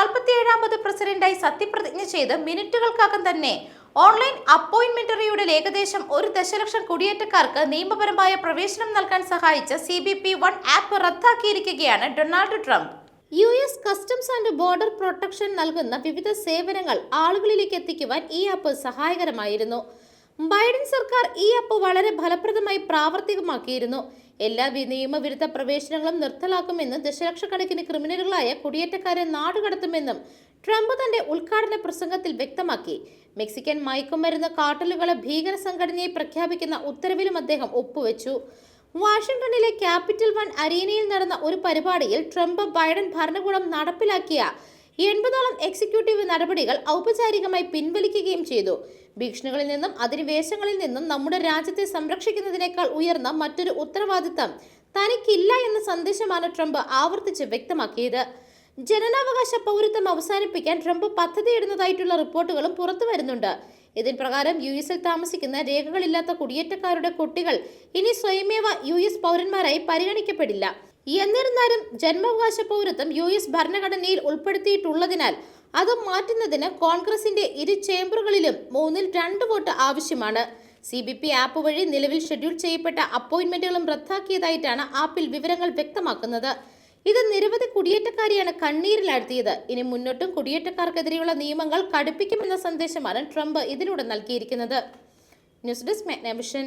നാൽപ്പത്തിയേഴാമത് പ്രസിഡന്റായി സത്യപ്രതിജ്ഞ ചെയ്ത് മിനിറ്റുകൾക്കകം തന്നെ ഓൺലൈൻ അപ്പോയിന്റ്മെന്ററിയുടെ ഏകദേശം ഒരു ദശലക്ഷം കുടിയേറ്റക്കാർക്ക് നിയമപരമായ പ്രവേശനം നൽകാൻ സഹായിച്ച C B P one app റദ്ദാക്കിയിരിക്കുകയാണ് Donald Trump. U S customs and border protection നൽകുന്ന വിവിധ സേവനങ്ങൾ ആളുകളിലേക്ക് എത്തിക്കുവാൻ ഈ ആപ്പ് സഹായകരമായിരുന്നു. ബൈഡൻ സർക്കാർ ഈ ആപ്പ് വളരെ ഫലപ്രദമായി പ്രാവർത്തികമാക്കിയിരുന്നു. എല്ലാ നിയമവിരുദ്ധ പ്രവേശനങ്ങളും നിർത്തലാക്കുമെന്ന് ദശലക്ഷക്കണക്കിന് ക്രിമിനലുകളായ കുടിയേറ്റക്കാരെ നാടുകടത്തുമെന്നും ട്രംപ് തന്റെ ഉദ്ഘാടന പ്രസംഗത്തിൽ വ്യക്തമാക്കി. മെക്സിക്കൻ മയക്കുമരുന്ന് കാട്ടലുകളെ ഭീകര സംഘടനയെ പ്രഖ്യാപിക്കുന്ന ഉത്തരവിലും അദ്ദേഹം ഒപ്പുവെച്ചു. വാഷിംഗ്ടണിലെ ക്യാപിറ്റൽ വൺ അരീനയിൽ നടന്ന ഒരു പരിപാടിയിൽ ട്രംപ് ബൈഡൻ ഭരണകൂടം നടപ്പിലാക്കിയ എൺപതോളം എക്സിക്യൂട്ടീവ് നടപടികൾ ഔപചാരികമായി പിൻവലിക്കുകയും ചെയ്തു. ഭീഷണികളിൽ നിന്നും അധിനിവേശങ്ങളിൽ നിന്നും നമ്മുടെ രാജ്യത്തെ സംരക്ഷിക്കുന്നതിനേക്കാൾ ഉയർന്ന മറ്റൊരു ഉത്തരവാദിത്തം തനിക്കില്ല എന്ന സന്ദേശമാണ് ട്രംപ് ആവർത്തിച്ച് വ്യക്തമാക്കിയത്. ജനനാവകാശ പൗരത്വം അവസാനിപ്പിക്കാൻ ട്രംപ് പദ്ധതിയിടുന്നതായിട്ടുള്ള റിപ്പോർട്ടുകളും പുറത്തു വരുന്നുണ്ട്. ഇതിൻ പ്രകാരം യു എസിൽ താമസിക്കുന്ന രേഖകളില്ലാത്ത കുടിയേറ്റക്കാരുടെ കുട്ടികൾ ഇനി സ്വയമേവ യു എസ് പൗരന്മാരായി പരിഗണിക്കപ്പെടില്ല. എന്നിരുന്നാലും ജന്മാവകാശ പൗരത്വം യു എസ് ഭരണഘടനയിൽ ഉൾപ്പെടുത്തിയിട്ടുള്ളതിനാൽ അത് മാറ്റുന്നതിന് കോൺഗ്രസിന്റെ ഇരു ചേംബറുകളിലും മൂന്നിൽ രണ്ട് വോട്ട് ആവശ്യമാണ്. സി ബി പി ആപ്പ് വഴി നിലവിൽ ഷെഡ്യൂൾ ചെയ്യപ്പെട്ട അപ്പോയിന്റ്മെന്റുകളും റദ്ദാക്കിയതായിട്ടാണ് ആപ്പിൽ വിവരങ്ങൾ വ്യക്തമാക്കുന്നത്. ഇത് നിരവധി കുടിയേറ്റക്കാരെയാണ് കണ്ണീരിലാഴ്ത്തിയത്. ഇനി മുന്നോട്ടും കുടിയേറ്റക്കാർക്കെതിരെയുള്ള നിയമങ്ങൾ കടുപ്പിക്കുമെന്ന സന്ദേശമാണ് ട്രംപ് ഇതിലൂടെ നൽകിയിരിക്കുന്നത്. News desk മെഗ്നമിഷൻ